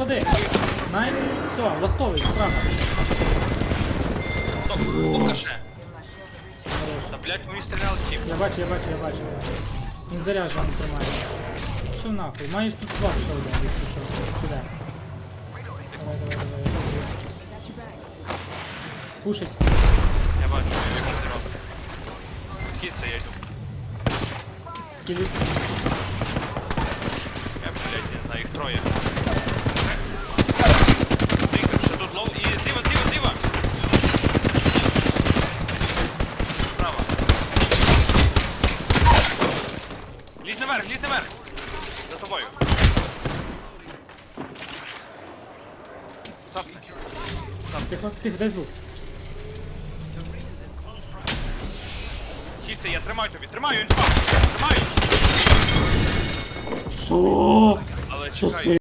підходи. Найс. Все, ластовий, справа. Покаже. Хорош. Та блядь, мені стріляли тіп. Я бачу, я бачу, я бачу. Він заряджений тримає. Що нахуй? Маєш тут флаг ще один, якщо що. Сюди. Давай, давай, давай. Пушить. Я бачу, я що зробити. Кіться я йду. Кіліс. Наверх, лізь наверх. За тобою. Сапни. Тихо, тихо, дай звук. Кіться, я тримаю тобі, тримаю, інфа. Тримаю. Що? Але чекай.